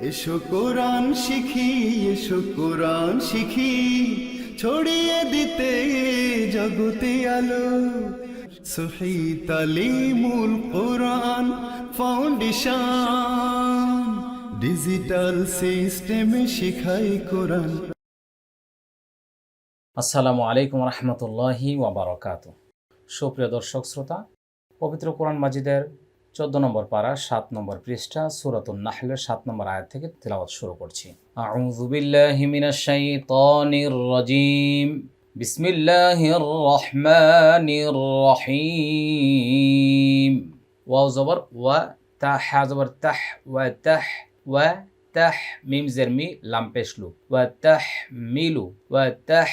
এসো কোরআন শিখি, এসো কোরআন শিখি। ছড়িয়ে দিতে জগতে আলো। সহি তালিমুল কোরআন ফাউন্ডেশন। ডিজিটাল সিস্টেমে শিখাই কোরআন। আসসালামু আলাইকুম রহমতুল্লাহি ওয়াবারকাত সুপ্রিয় দর্শক, শ্রোতা, পবিত্র কোরআন মাজিদের চোদ্দ নম্বর পারা, সাত নম্বর পৃষ্ঠা, সুরাতুন নাহলের সাত নম্বর আয়াত থেকে তেলাওয়াত শুরু করছি। রাজিম। বিসমিল্লাহির রহমানির রহিম। ওয়াও জবর, ওয়া তা, হা জবর, তাহ, ওয়া তাহ ওয়া তাহ, মিম জের মি, লাম পেশলু ওয়া তাহ মিলু, ওয়া তাহ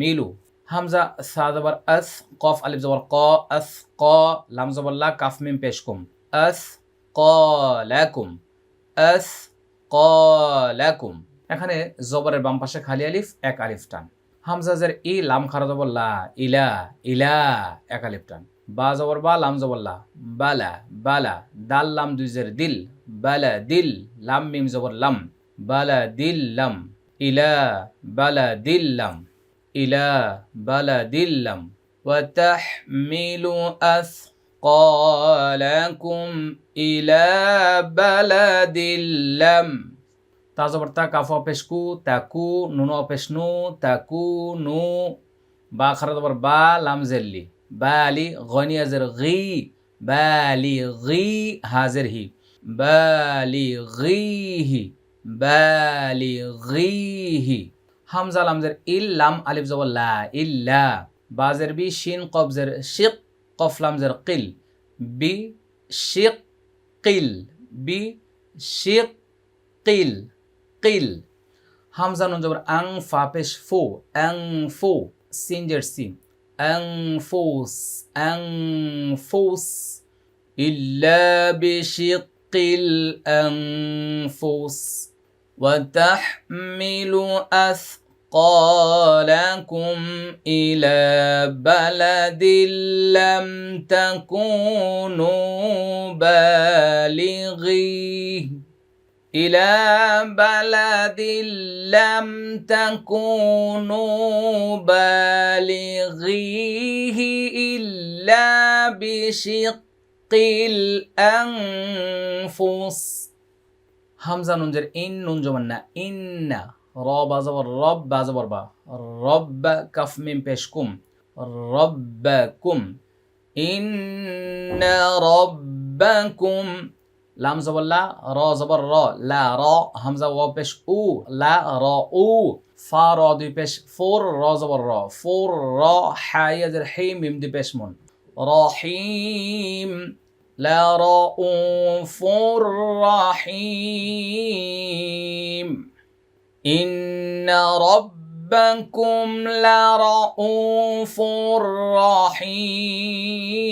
মিলু। হামজা, সা জবর, আস, কফ, আলিফ জবর, ক, আস, ক, লাম জবর, লা, কাফ, মিম পেশকুম আস কলাকুম আস কলাকুম এখানে জবরের বাম পাশে খালি আলিফ এক আলিফ টান হামজা জের ই লাম খারা জবর লা ইলা ইলা এক আলিফ টান বা জবর বা লাম জবর লা বালা বালা দাল লাম দুই জের দিল বালা দিল লাম মিম জবর লাম বালা দিল লাম ইলা বালা দিল লাম ইলা বালা দিল লাম وتحمل أثقالكم إلى بلد لم তাজবর তা কাফা পেশকু তাকু নুন পেশনু তাকু নু বা খারা জবর বা লাম জেল্লি বালি গনিয়াজের গি বালি গি হাজের হি বালি গিহি বালি গিহি হামজা লামজের ইল লাম আলিফ জবর লা ইল্লা বাজের বি শিন কবজের শিক কফ লামজের কিল বি শিক কিল বি শিক কিল কিল হামজা নুন জবর আং ফা পেশ ফু আং ফু সিনজের সি আং ফুস আং ফুস ইল্লা বিশিকিল আনফুস قالكم إلى بلد لم تكونوا بالغيه. إلى بلد لم تكونوا بالغيه إلا بشق الأنفس. همزة ننجر إن ننجمنا إن. রব আজবর রব আজবর বা। রব কাফমিম পেশকুম রব কুম। ইন রব্বাকুম লাম জবল্লা র জবর র, লা র, হামজা ও পেশ উ, লা র উ, ফা র দুই পেশ ফোর, র জবর র, ফোর র হাইয়াজের হেম মিম দুই পেশ মন। রহিম। লা র উ, ফোর রাহিম إن ربكم لرؤوف رحيم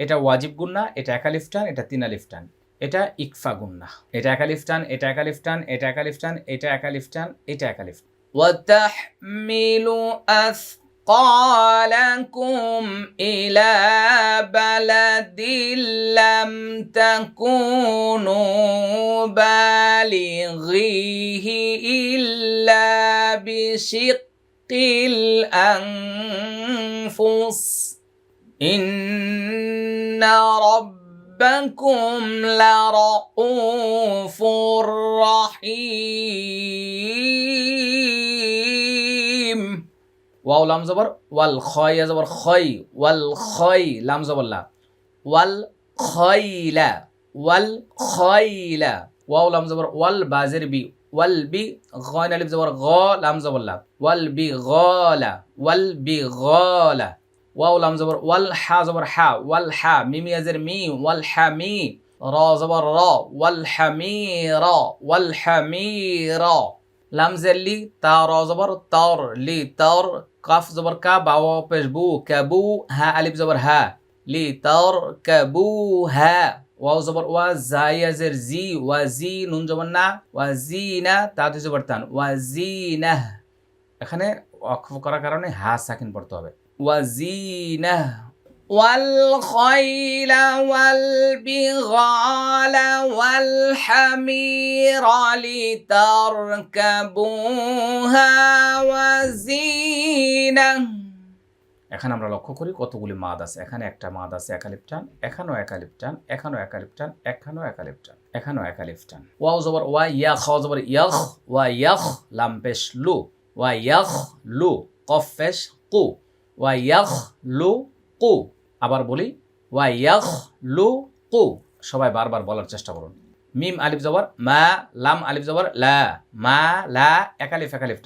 এটা ওয়াজিব গুন্না এটা একালিফটান এটা তিন আলিফটান এটা ইকফা গুন্না এটা একালিফটান এটা একালিফটান এটা একালিফটান এটা একালিফটান এটা একালিফটান وتحمل أثقالكم إلى بلد لم تكونوا بالغيه إلا بشق الأنفس إن ربكم لرؤوف رحيم ওয়াও লাম জবর, ওয়াল খয় জবর, খয়, ওয়াল খয় লাম জবর লা। ওয়াল খয়লা ওয়াল খয়লা ওয়াও লাম জবর, ওয়াল বাজের বি, ওয়াল বি গয়ন আলিফ জবর, গ লাম জবর লা। ওয়াল বি গলা ওয়াল বি গলা ওয়াও লাম জবর, ওয়াল হা জবর, হা, ওয়াল হা, মিমি আজের মি, ওয়াল হা মি, র জবর, র, ওয়াল হামির ওয়াল হামির লাম জেল্লি তা, র জবর, তর, লি, তর কাফ জবর কা বাওয়া পেশ বু কাবু হা আলিফ জবর হা লি তর কাবু হা ওয়াও জবর ওয়া জায়াজের জি ওয়া জি নুন জবর না ওয়া জি না তাতে জবর তান ওয়া জি না এখানে অক্ষ করার কারণে হা সাকিন পড়তে হবে ওয়া জি না والخيل والبغال والحمير لتركبوها وزينة এখানে আমরা লক্ষ্য করি কতগুলি মাদ আছে। এখানে একটা মাদ আছে একালিপ টান এখানেও একালিপ টান এখানেও একালিপ টান এখানেও একালিপ টান এখানেও একালিপ টান ওয়াও জবর ওয়া ইয়া খ জবর ইয়াখ ওয়া ইয়াখ, লাম পেশ লু ওয়া ইয়াখ লু, কফ পেশ কু ওয়া ইয়াখ লু কু। আবার বলি ওয়া ইয়াখ লু কু। সবাই বারবার বলার চেষ্টা করুন। মিম আলিফ জবর, মা, লাম আলিফ জবর, লা, মা, লা, একালিফ একালিফ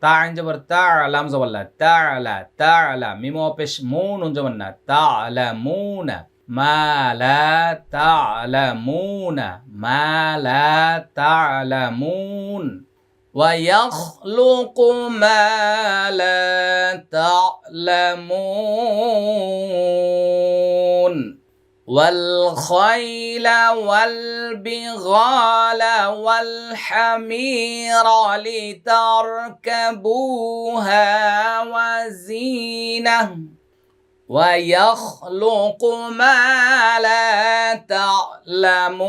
تا تاء جبر علام لام تا علا تا علا ميم پش مون انجا بنا تا علا مون ما لا تا علا مون ما لا تا علا مون ويخلق ما لا تعلمون والخيل والبغال والحمير لتركبوها وزينة ويخلق ما لا تعلمون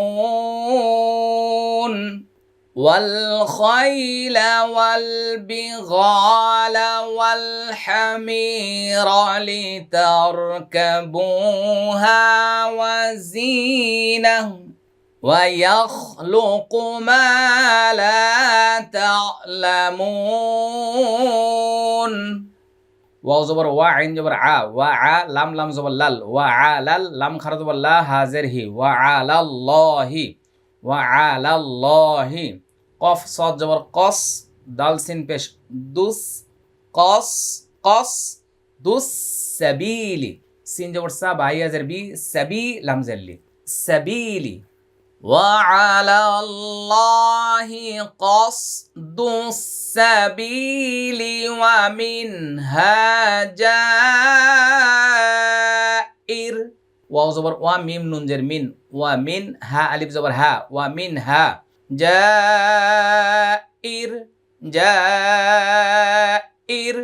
والخيل والبغال والحمير لتركبوها وزينة ويخلق ما لا تعلمون. واو زبر وا عين زبر ع وع لام لام زبر لال وعلى لام خرد زبر حاضر هي وعلى الله ওয়া আলাল্লাহি ওয়া আলাল্লাহি কফ সদ জবর কস দাল সিন পেশ দুস কস কস দুস সাবিলি সিন জবর সা বাই হাজের বি সাবি লাম জেল্লি সাবিলি وعلى الله قصد السبيل ومنها جائر ওয়াও জবর ওয়া মিম নুন জের মিন ওয়া মিন হা আলিফ জবর হা ওয়া মিন হা জাইর জাইর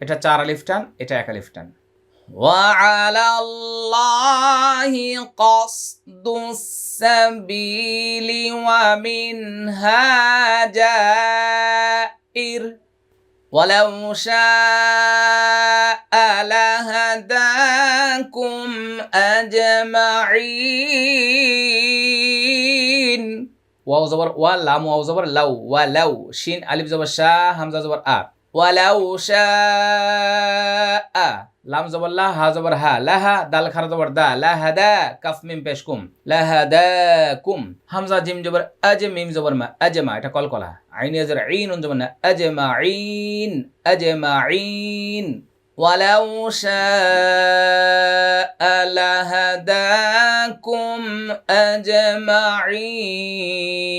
এটা চার আলিফ টান এটা এক আলিফ টান وعلى الله قصد السبيل ومنها جائر ولو شاء لهداكم أجمعين ওয়াও জবর ওয়া লাম ওয়াও জবর লাউ ওয়া লাউ শিন আলিফ জবর শাহ হামজা জবর আ ওয়ালাউ শাআ লাম জবর লা হা জবর হা লাহা দাল খারা জবর দা লাহাদা কাফ মিম পেশ কুম লাহাদাকুম হামজা জিম জবর আজ মিম জবর মা আজমা এটা কলকলা আইন জবর আইন উন জবর না আজমাইন আজমাইন ولو شاء لهداكم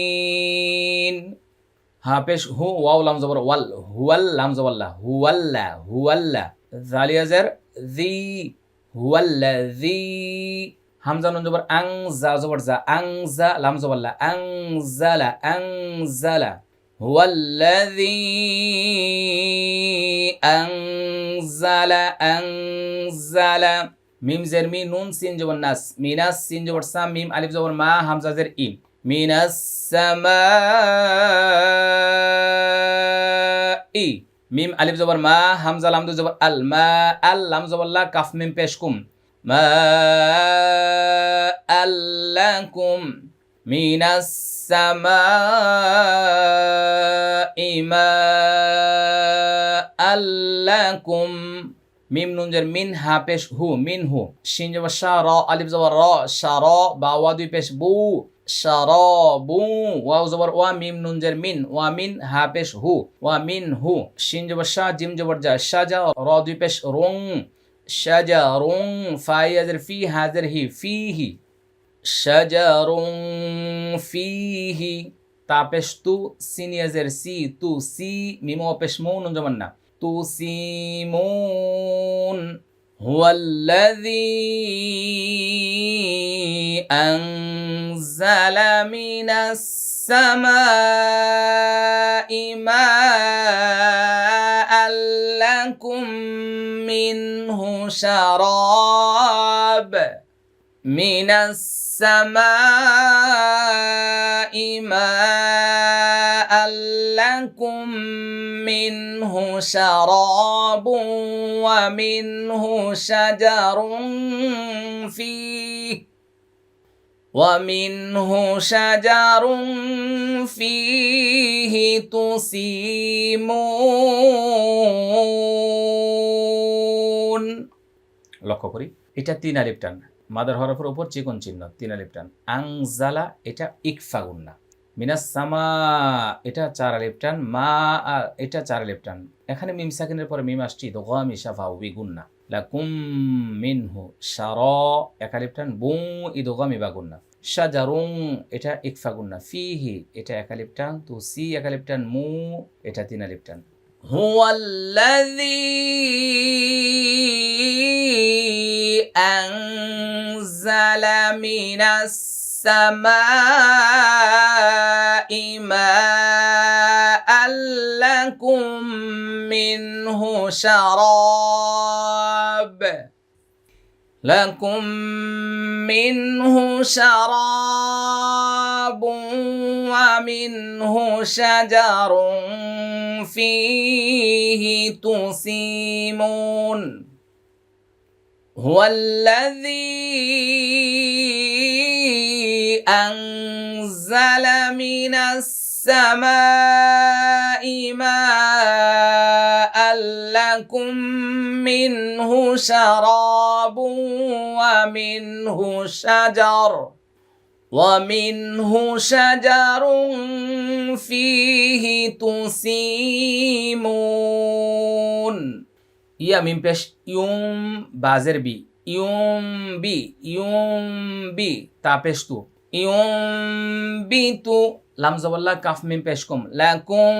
أجمعين হা পেশ হু ওয়াও লাম জবর ওয়াল হুয়াল লাম জবর লা হুয়াল্লা হুয়াল্লা জালিয়াজের জি হুয়াল্লা জি হামজা নুন জবর আং জা জবর জা, আং জা, লাম জবর লা, আং জালা আং জালা হুয়াল্লাযী আনজালা আনজালা মিম জের মি নুন সিন জবর নাস, মিনাস সিন জবর সা, মিম আলিফ জবর মা, হামজা জের ই মিনাস সামাই মিম আলিফ জবর মা, হামজা লাম জবর আল, মা আল, লাম জবর লা, কাফ মিম পেশ কুম। মা আল্লাকুম মিনাস সামাই, মা আল্লাকুম মিম নুন জের মিন হা পেশ হু, মিন হু। শিন জবর শা, র, আলিফ জবর র, শা, র, বা দুই পেশ বু। শারাবু ওয়াও জবর ওয়া মিম নুন মিন ওয়া মিন হা হু ওয়া মিন হু শিন জবর শা জিম জবর জা শা র দুই রং শাজা রং ফাই হাজার ফি হাজার হি ফি হি ফি হি তা তু সিন হাজার সি তু সি মিম পেশ নুন জবর না তু সি মুন أنزل من السماء ماء لكم منه شراب من السماء ماء لكم منه شراب ومنه شجر فيه ومنه شجر فيه تسيمون লক্ষ্য করি এটা তিন আলিফ টান মাদার হরফের উপর চিকন চিহ্ন তিন আলিফ টান আংজালা এটা ইকফা গুন্না মিনাস সামা এটা চার আলিফ টান মা আ- এটা চার আলিফ টান এখানে মিম সাকিনের পরে মিম আসছি তো গামি সাফা উবি গুন্না লাকুম মিনহু শার এক আলিফ টান বু ইদগামি বা গুন্না শাজারুং এটা ইকফা গুন্না ফিহি এটা এক আলিফ টান তু সি এক আলিফ টান মু এটা তিন আলিফ টান هو الذي أنزل من السماء ماء لكم منه شراب لكم منه شراب ومنه شجر فيه تسيمون. هو الذي أنزل من السماء ماء لكم منه شراب ومنه شجر ومنه شجر فيه تسيمون ইয়া মিম পেশ ইউম বাজের বি ইউম বি ইউম বি তা পেশ তু ইউম বি তু লাম জবল্লা কাফ মিম পেশ কুম লাকুম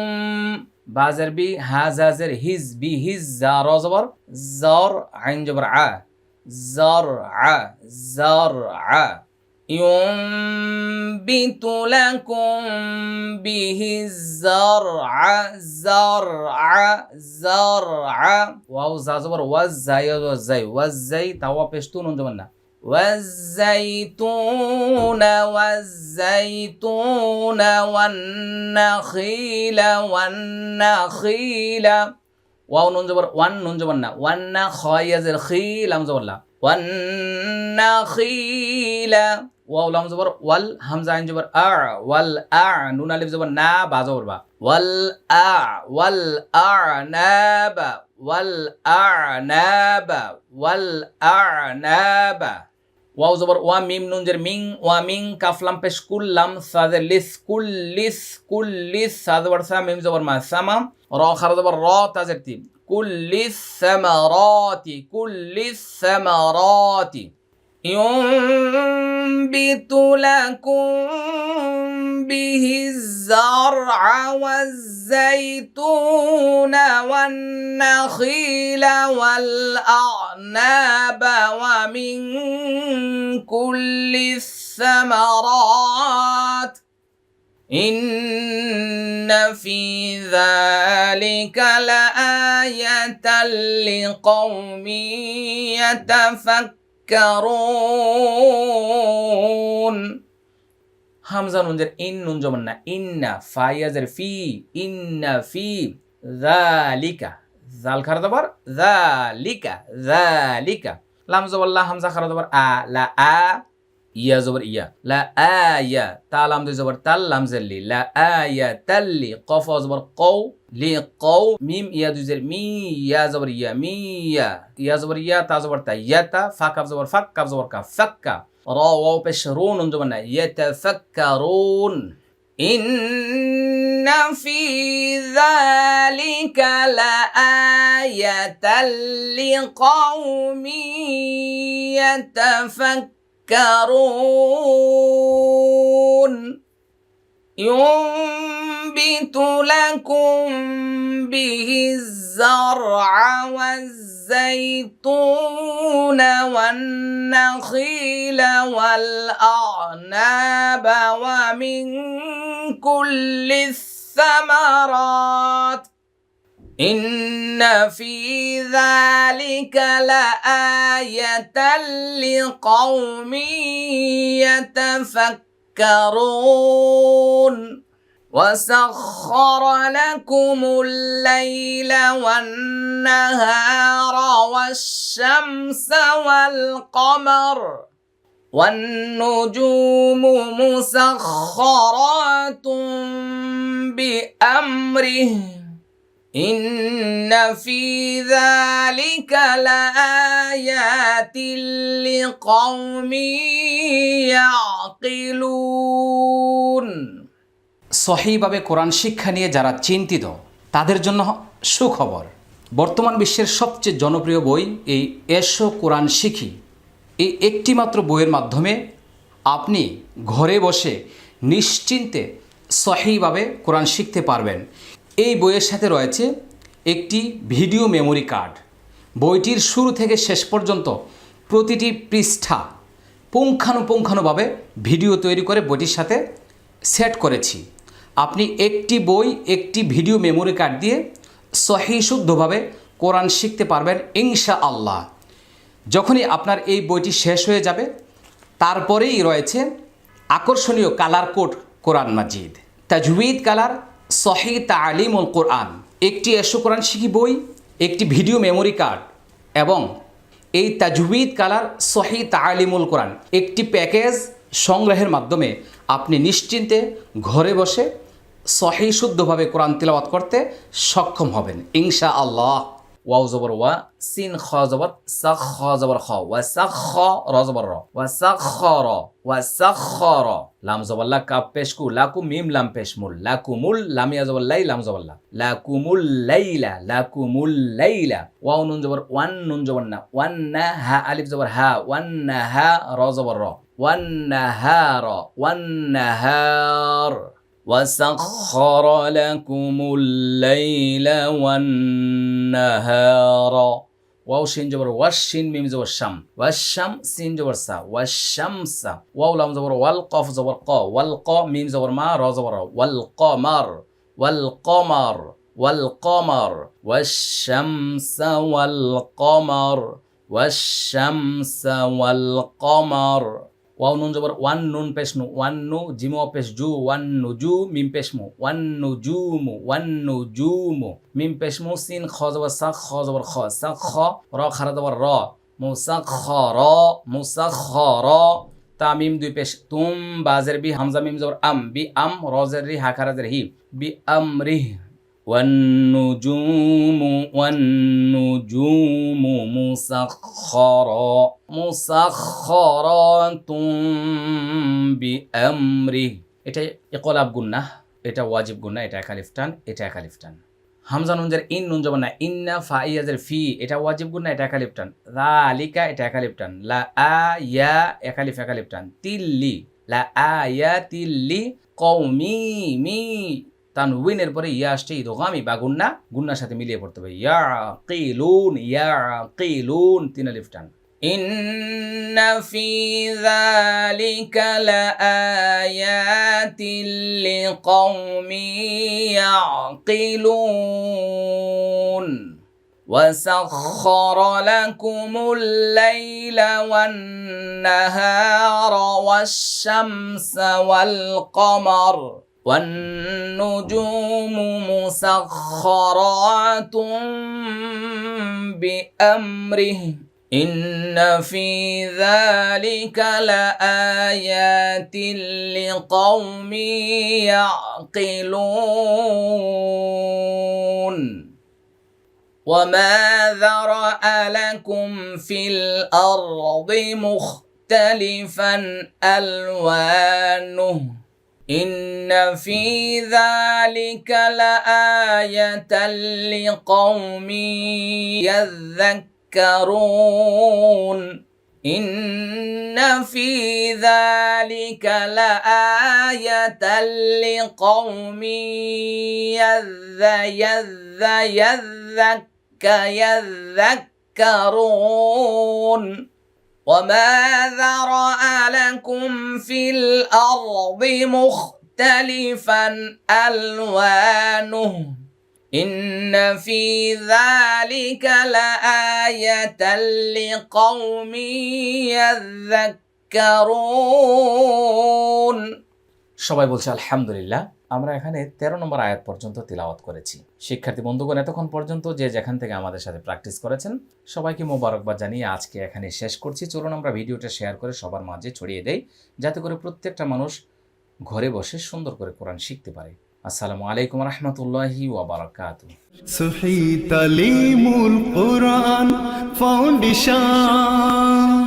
বাজের বি হাজাজের হিজ বি হিজ জা র জবর জর আইন জবর আ জর আ জর আ ينبت لكم به الزرع زرع زرع واو زازبر والزاي والزاي والزاي توا بشتون جملنا والزيتون والزيتون والنخيل والنخيل. واو نون جبر وان نون جبر نا. وان خايز الخيل لام جبر لا. والنخيل. واو لام جبر. وال همزة عين جبر. أع. والأع. نون ألف جبر. نا. با جبر با. وال ع وال والأع. والأعناب. والأعناب. والأعناب. ওয়াও জবর, ওয়া মিম নুনজের মিং, ওয়া মিং কাফলাম পেশ কুল্লাম সাজের লিস কুল্লিস কুল্লিস সাজ জবর সা, মিম জবর মা সামা র খার জবর, র তাজের তি কুল্লিস সামারাতি কুল্লিস সামারাতি ينبت لكم به الزرع والزيتون والنخيل والأعناب ومن كل الثمرات. إن في ذلك لآية لقوم يتفكرون. হামজা নুনজের ইন নুন জমান না ইন্না ফাইয়াজের ফি ইন্না ফি যালিকা জাল খারা দাবার যালিকা যালিকা লাম জবল্লা হামজা খারা দাবার আ লা আ يا زبر يا لا آية تعلم لام زبر تل لام زلي لا آية تلي قف زبر قو لي قو. ميم يا دو زر مي يا زبر يا مي يا. يا زبر يا تا زبر تا يا تا. فك زبر فك زبر كا. فك را واو بشرون انجمنا يتفكرون. إن في ذلك لآية لقوم يتفكرون. ينبت لكم به الزرع والزيتون والنخيل والأعناب ومن كل الثمرات. إن في ذلك لآية لقوم يتفكرون وسخر لكم الليل والنهار والشمس والقمر والنجوم مسخرات بأمره إن في ذلك لآيات لقوم يعقلون সহিভাবে কোরআন শিক্ষা নিয়ে যারা চিন্তিত তাদের জন্য সুখবর বর্তমান বিশ্বের সবচেয়ে জনপ্রিয় বই এই এসো কোরআন শিখি এই একটিমাত্র বইয়ের মাধ্যমে আপনি ঘরে বসে নিশ্চিন্তে সহিভাবে কোরআন শিখতে পারবেন এই বইয়ের সাথে রয়েছে একটি ভিডিও মেমোরি কার্ড। বইটির শুরু থেকে শেষ পর্যন্ত প্রতিটি পৃষ্ঠা পুঙ্খানুপুঙ্খানুভাবে ভিডিও তৈরি করে বইটির সাথে সেট করেছি। আপনি একটি বই, একটি ভিডিও মেমোরি কার্ড দিয়ে সহি শুদ্ধভাবে কোরআন শিখতে পারবেন ইনশা আল্লাহ যখনই আপনার এই বইটি শেষ হয়ে যাবে, তারপরেই রয়েছে আকর্ষণীয় কালার কোড কোরআন মাজিদ। তাজউইদ কালার সহি তালিমুল কোরআন। একটি এসো কোরআন শিখি বই, একটি ভিডিও মেমোরি কার্ড এবং এই তাজউইদ কালার সহি তালিমুল কোরআন। একটি প্যাকেজ সংগ্রহের মাধ্যমে আপনি নিশ্চিন্তে ঘরে বসে সহি শুদ্ধভাবে কোরআন তিলাওয়াত করতে সক্ষম হবেন। ইনশা আল্লাহ ওয়াও জবর ওয়া, সিন খ জবর, সাখ খ জবর খ, ওয়া সাখ খ র জবর র, ওয়া সাখ খ র, ওয়া সাখ খ র। লাম জবর লা কাপ পেশ কু লাকু মিম লাম পেশ মুল লাকুমুল লামিয়া জবর লাই লাম জবর লা লাকুমুল লাইলা লাকুমুল লাইলা ওয়াও নুন জবর ওয়ান নুন জবর না ওয়ান না হা আলিফ জবর হা ওয়ান না হা র জবর র ওয়ান না হা র ওয়ান না হার وسخر لكم الليل والنهار واو شين جبر والشين ميم زبر شم والشم سين جبر سا والشمس واو لام زبر والقاف زبر قا والقا ميم زبر ما را زبر را والقمر والقمر والقمر والشمس والقمر والشمس والقمر ওয়াও নুন জবর ওয়ান নুন পেশ নু ওয়ান নু জিমো পেশ জু ওয়ান নু জু মিম পেশ মু ওয়ান নু জু মু ওয়ান নু জু মু মিম পেশ মু সিন খ জবর সা খ জবর খ সা খ র খারা জবর র মু সা খ র মু সা খ র তা মিম দুই পেশ তুম বাজের বি হামজা মিম জবর আম বি আম রজের রি হা খারা হি বি আম রিহ والنجوم والنجوم مسخرة مسخرات بأمره এটা ইকলাব গুন্না এটা ওয়াজিব গুন্না এটা একালিফ টান এটা একালিফ টান হামজা নুনজের ইন নুন জবান না ইন্না ফাইয়াজের ফি এটা ওয়াজিব গুন্না এটা একালিফ টান আলিকা এটা একালিফ টান লা আ ইয়া একালিফ একালিফ টান তিল্লি লা আ ইয়া তিল্লি কৌমি মি তানউইনের পরে ইয়া আসছে ইদগামি বা গুন্না গুন্নার সাথে মিলিয়ে পড়তে হবে ইয়া কিলুন ইয়া কিলুন তিন আলিফ টান إن في ذلك لآيات لقوم يعقلون وسخر لكم الليل والنهار والشمس والقمر والنجوم مسخرات بأمره. إن في ذلك لآيات لقوم يعقلون. وما ذرأ لكم في الأرض مختلفا ألوانه. إن في ذلك لآية لقوم يذكرون إن في ذلك لآية لقوم يذ يذ يذك يذكرون وما ذرأ لكم في الأرض مختلفا ألوانه إن في ذلك لآية لقوم يذكرون সবাই বলছে, আলহামদুলিল্লাহ। আমরা এখানে তেরো নম্বর আয়াত পর্যন্ত তিলাওয়াত করেছি। শিক্ষার্থী বন্ধুগণ, এতক্ষণ পর্যন্ত যে যেখান থেকে আমাদের সাথে প্র্যাকটিস করেছেন, সবাইকে মোবারকবাদ জানিয়ে আজকে এখানে শেষ করছি। চলুন আমরা ভিডিওটা শেয়ার করে সবার মাঝে ছড়িয়ে দেই, যাতে করে প্রত্যেকটা মানুষ ঘরে বসে সুন্দর করে কোরআন শিখতে পারে। আসসালামু আলাইকুম রহমতুল্লাহি ওয়াবারাকাতু ফাউন্ডেশন,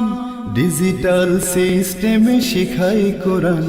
ডিজিটাল সিস্টেমে শিখাই কোরআন।